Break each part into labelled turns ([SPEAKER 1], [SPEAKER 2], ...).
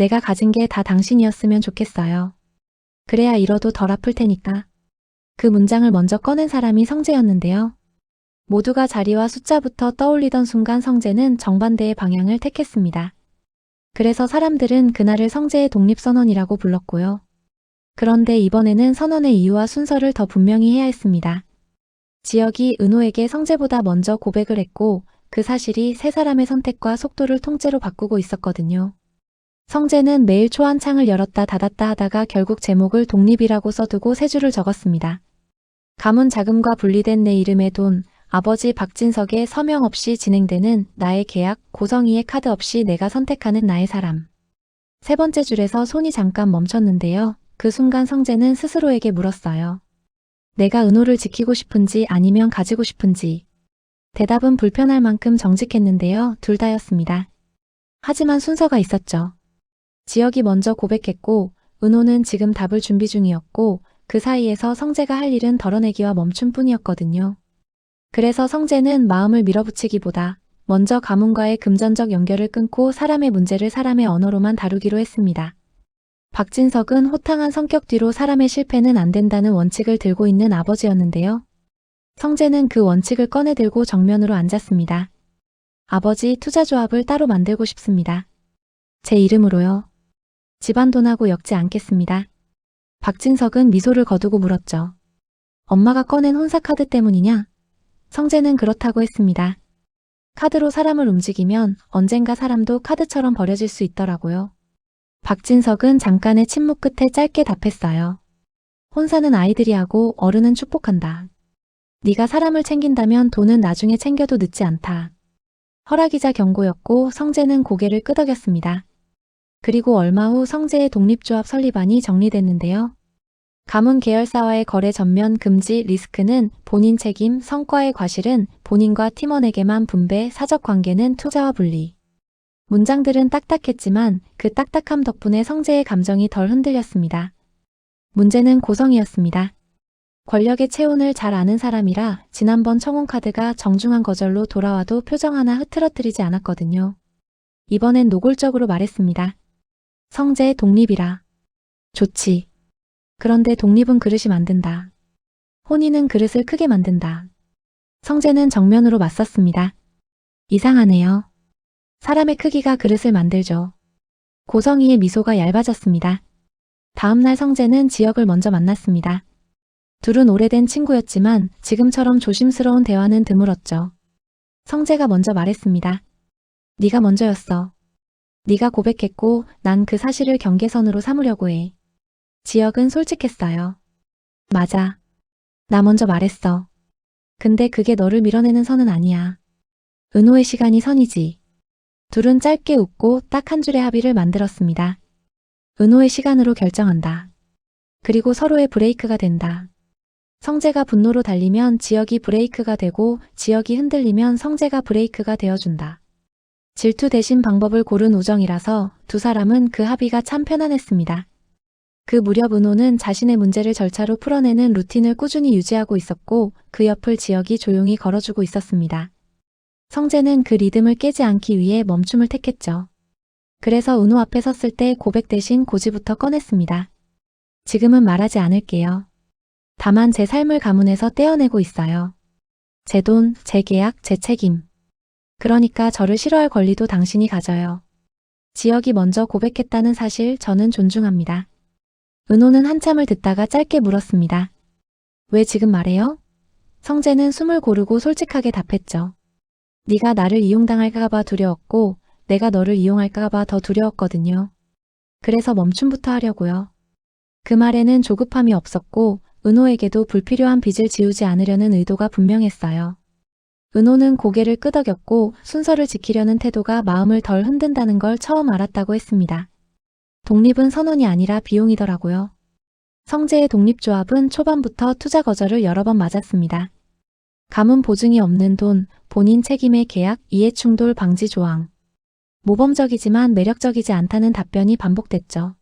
[SPEAKER 1] 내가 가진 게 다 당신이었으면 좋겠어요. 그래야 잃어도 덜 아플 테니까. 그 문장을 먼저 꺼낸 사람이 성재였는데요. 모두가 자리와 숫자부터 떠올리던 순간 성재는 정반대의 방향을 택했습니다. 그래서 사람들은 그날을 성재의 독립선언이라고 불렀고요. 그런데 이번에는 선언의 이유와 순서를 더 분명히 해야 했습니다. 지역이 은호에게 성재보다 먼저 고백을 했고 그 사실이 세 사람의 선택과 속도를 통째로 바꾸고 있었거든요. 성재는 매일 초안창을 열었다 닫았다 하다가 결국 제목을 독립이라고 써두고 세 줄을 적었습니다. 가문 자금과 분리된 내 이름의 돈, 아버지 박진석의 서명 없이 진행되는 나의 계약, 고성이의 카드 없이 내가 선택하는 나의 사람. 세 번째 줄에서 손이 잠깐 멈췄는데요. 그 순간 성재는 스스로에게 물었어요. 내가 은호를 지키고 싶은지 아니면 가지고 싶은지. 대답은 불편할 만큼 정직했는데요. 둘 다였습니다. 하지만 순서가 있었죠. 지역이 먼저 고백했고 은호는 지금 답을 준비 중이었고 그 사이에서 성재가 할 일은 덜어내기와 멈춤 뿐이었거든요. 그래서 성재는 마음을 밀어붙이기보다 먼저 가문과의 금전적 연결을 끊고 사람의 문제를 사람의 언어로만 다루기로 했습니다. 박진석은 호탕한 성격 뒤로 사람의 실패는 안 된다는 원칙을 들고 있는 아버지였는데요. 성재는 그 원칙을 꺼내 들고 정면으로 앉았습니다. 아버지 투자조합을 따로 만들고 싶습니다. 제 이름으로요. 집안 돈하고 엮지 않겠습니다. 박진석은 미소를 거두고 물었죠. 엄마가 꺼낸 혼사카드 때문이냐? 성재는 그렇다고 했습니다. 카드로 사람을 움직이면 언젠가 사람도 카드처럼 버려질 수 있더라고요. 박진석은 잠깐의 침묵 끝에 짧게 답했어요. 혼사는 아이들이 하고 어른은 축복한다. 네가 사람을 챙긴다면 돈은 나중에 챙겨도 늦지 않다. 허락이자 경고였고 성재는 고개를 끄덕였습니다. 그리고 얼마 후 성재의 독립조합 설립안이 정리됐는데요. 가문 계열사와의 거래 전면 금지 리스크는 본인 책임, 성과의 과실은 본인과 팀원에게만 분배, 사적 관계는 투자와 분리. 문장들은 딱딱했지만 그 딱딱함 덕분에 성재의 감정이 덜 흔들렸습니다. 문제는 고성이었습니다. 권력의 체온을 잘 아는 사람이라 지난번 청혼카드가 정중한 거절로 돌아와도 표정 하나 흐트러뜨리지 않았거든요. 이번엔 노골적으로 말했습니다. 성재 독립이라. 좋지. 그런데 독립은 그릇이 만든다. 혼인은 그릇을 크게 만든다. 성재는 정면으로 맞섰습니다. 이상하네요. 사람의 크기가 그릇을 만들죠. 고성이의 미소가 얇아졌습니다. 다음날 성재는 지역을 먼저 만났습니다. 둘은 오래된 친구였지만 지금처럼 조심스러운 대화는 드물었죠. 성재가 먼저 말했습니다. 네가 먼저였어. 네가 고백했고 난 그 사실을 경계선으로 삼으려고 해. 지역은 솔직했어요. 맞아. 나 먼저 말했어. 근데 그게 너를 밀어내는 선은 아니야. 은호의 시간이 선이지. 둘은 짧게 웃고 딱 한 줄의 합의를 만들었습니다. 은호의 시간으로 결정한다. 그리고 서로의 브레이크가 된다. 성재가 분노로 달리면 지역이 브레이크가 되고 지역이 흔들리면 성재가 브레이크가 되어준다. 질투 대신 방법을 고른 우정이라서 두 사람은 그 합의가 참 편안했습니다. 그 무렵 은호는 자신의 문제를 절차로 풀어내는 루틴을 꾸준히 유지하고 있었고 그 옆을 지역이 조용히 걸어주고 있었습니다. 성재는 그 리듬을 깨지 않기 위해 멈춤을 택했죠. 그래서 은호 앞에 섰을 때 고백 대신 고지부터 꺼냈습니다. 지금은 말하지 않을게요. 다만 제 삶을 가문에서 떼어내고 있어요. 제 돈, 제 계약, 제 책임. 그러니까 저를 싫어할 권리도 당신이 가져요. 지역이 먼저 고백했다는 사실 저는 존중합니다. 은호는 한참을 듣다가 짧게 물었습니다. 왜 지금 말해요? 성재는 숨을 고르고 솔직하게 답했죠. 네가 나를 이용당할까 봐 두려웠고 내가 너를 이용할까 봐 더 두려웠거든요. 그래서 멈춤부터 하려고요. 그 말에는 조급함이 없었고 은호에게도 불필요한 빚을 지우지 않으려는 의도가 분명했어요. 은호는 고개를 끄덕였고 순서를 지키려는 태도가 마음을 덜 흔든다는 걸 처음 알았다고 했습니다. 독립은 선언이 아니라 비용이더라고요. 성재의 독립조합은 초반부터 투자 거절을 여러 번 맞았습니다. 가문 보증이 없는 돈, 본인 책임의 계약, 이해충돌 방지 조항. 모범적이지만 매력적이지 않다는 답변이 반복됐죠.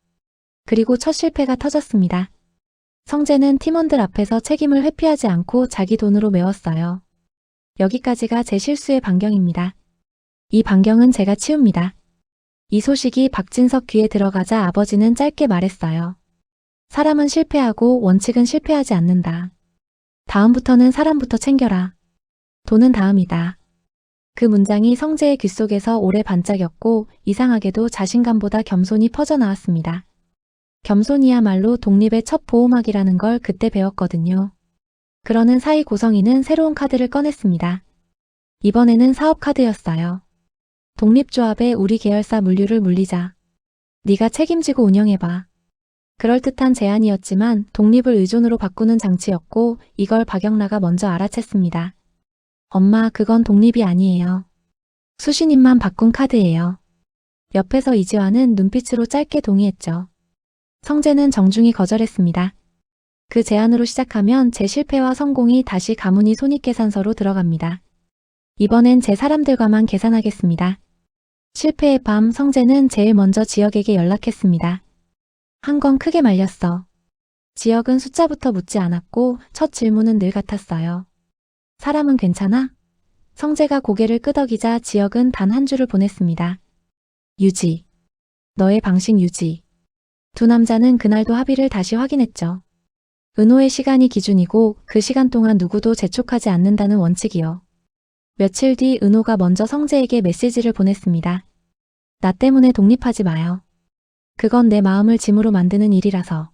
[SPEAKER 1] 그리고 첫 실패가 터졌습니다. 성재는 팀원들 앞에서 책임을 회피하지 않고 자기 돈으로 메웠어요. 여기까지가 제 실수의 반경입니다. 이 반경은 제가 치웁니다. 이 소식이 박진석 귀에 들어가자 아버지는 짧게 말했어요. 사람은 실패하고 원칙은 실패하지 않는다. 다음부터는 사람부터 챙겨라. 돈은 다음이다. 그 문장이 성재의 귓속에서 오래 반짝였고 이상하게도 자신감보다 겸손이 퍼져나왔습니다. 겸손이야말로 독립의 첫 보호막이라는 걸 그때 배웠거든요. 그러는 사이 고성이는 새로운 카드를 꺼냈습니다. 이번에는 사업 카드였어요. 독립조합에 우리 계열사 물류를 물리자. 네가 책임지고 운영해봐. 그럴듯한 제안이었지만 독립을 의존으로 바꾸는 장치였고 이걸 박영라가 먼저 알아챘습니다. 엄마 그건 독립이 아니에요. 수신님만 바꾼 카드예요. 옆에서 이지화는 눈빛으로 짧게 동의했죠. 성재는 정중히 거절했습니다. 그 제안으로 시작하면 제 실패와 성공이 다시 가문이 손익계산서로 들어갑니다. 이번엔 제 사람들과만 계산하겠습니다. 실패의 밤 성재는 제일 먼저 지역에게 연락했습니다. 한 건 크게 말렸어. 지역은 숫자부터 묻지 않았고 첫 질문은 늘 같았어요. 사람은 괜찮아? 성재가 고개를 끄덕이자 지역은 단 한 줄을 보냈습니다. 유지. 너의 방식 유지. 두 남자는 그날도 합의를 다시 확인했죠. 은호의 시간이 기준이고 그 시간 동안 누구도 재촉하지 않는다는 원칙이요. 며칠 뒤 은호가 먼저 성재에게 메시지를 보냈습니다. 나 때문에 독립하지 마요. 그건 내 마음을 짐으로 만드는 일이라서.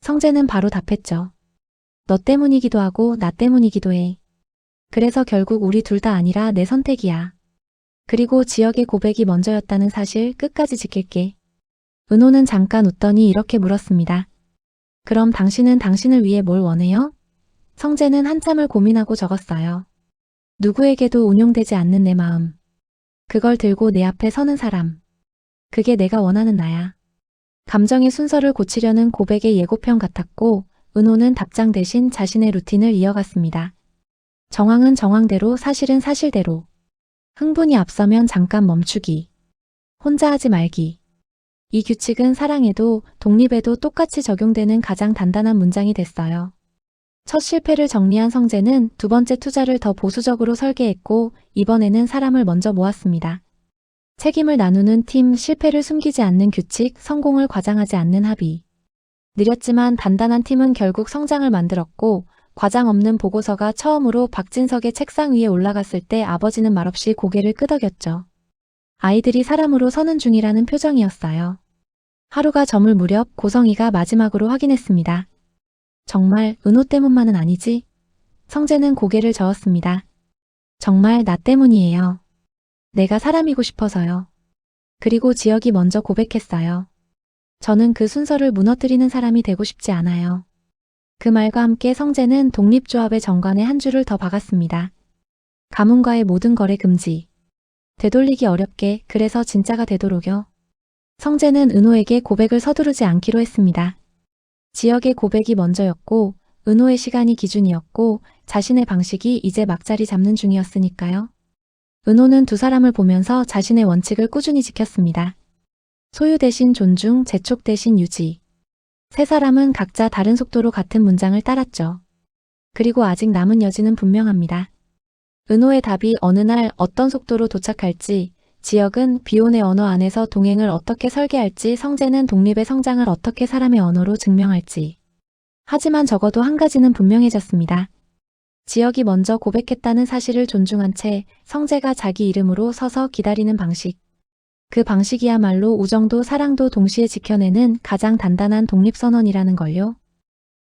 [SPEAKER 1] 성재는 바로 답했죠. 너 때문이기도 하고 나 때문이기도 해. 그래서 결국 우리 둘 다 아니라 내 선택이야. 그리고 지역의 고백이 먼저였다는 사실 끝까지 지킬게. 은호는 잠깐 웃더니 이렇게 물었습니다. 그럼 당신은 당신을 위해 뭘 원해요? 성재는 한참을 고민하고 적었어요. 누구에게도 운용되지 않는 내 마음. 그걸 들고 내 앞에 서는 사람. 그게 내가 원하는 나야. 감정의 순서를 고치려는 고백의 예고편 같았고, 은호는 답장 대신 자신의 루틴을 이어갔습니다. 정황은 정황대로 사실은 사실대로. 흥분이 앞서면 잠깐 멈추기. 혼자 하지 말기. 이 규칙은 사랑에도 독립에도 똑같이 적용되는 가장 단단한 문장이 됐어요. 첫 실패를 정리한 성재는 두 번째 투자를 더 보수적으로 설계했고 이번에는 사람을 먼저 모았습니다. 책임을 나누는 팀, 실패를 숨기지 않는 규칙, 성공을 과장하지 않는 합의. 느렸지만 단단한 팀은 결국 성장을 만들었고 과장 없는 보고서가 처음으로 박진석의 책상 위에 올라갔을 때 아버지는 말없이 고개를 끄덕였죠. 아이들이 사람으로 서는 중이라는 표정이었어요. 하루가 저물 무렵 고성이가 마지막으로 확인했습니다. 정말 은호 때문만은 아니지? 성재는 고개를 저었습니다. 정말 나 때문이에요. 내가 사람이고 싶어서요. 그리고 지역이 먼저 고백했어요. 저는 그 순서를 무너뜨리는 사람이 되고 싶지 않아요. 그 말과 함께 성재는 독립조합의 정관에 한 줄을 더 박았습니다. 가문과의 모든 거래 금지. 되돌리기 어렵게 그래서 진짜가 되도록요. 성재는 은호에게 고백을 서두르지 않기로 했습니다. 지역의 고백이 먼저였고 은호의 시간이 기준이었고 자신의 방식이 이제 막자리 잡는 중이었으니까요. 은호는 두 사람을 보면서 자신의 원칙을 꾸준히 지켰습니다. 소유 대신 존중, 재촉 대신 유지. 세 사람은 각자 다른 속도로 같은 문장을 따랐죠. 그리고 아직 남은 여지는 분명합니다. 은호의 답이 어느 날 어떤 속도로 도착할지, 지역은 비혼의 언어 안에서 동행을 어떻게 설계할지, 성재는 독립의 성장을 어떻게 사람의 언어로 증명할지. 하지만 적어도 한 가지는 분명해졌습니다. 지역이 먼저 고백했다는 사실을 존중한 채 성재가 자기 이름으로 서서 기다리는 방식. 그 방식이야말로 우정도 사랑도 동시에 지켜내는 가장 단단한 독립선언이라는 걸요.